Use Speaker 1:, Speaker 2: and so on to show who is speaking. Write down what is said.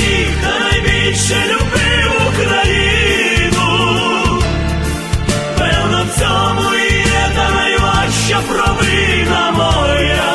Speaker 1: всіх найбільше любив Україну, певно, в цьому і є та найважча провина моя.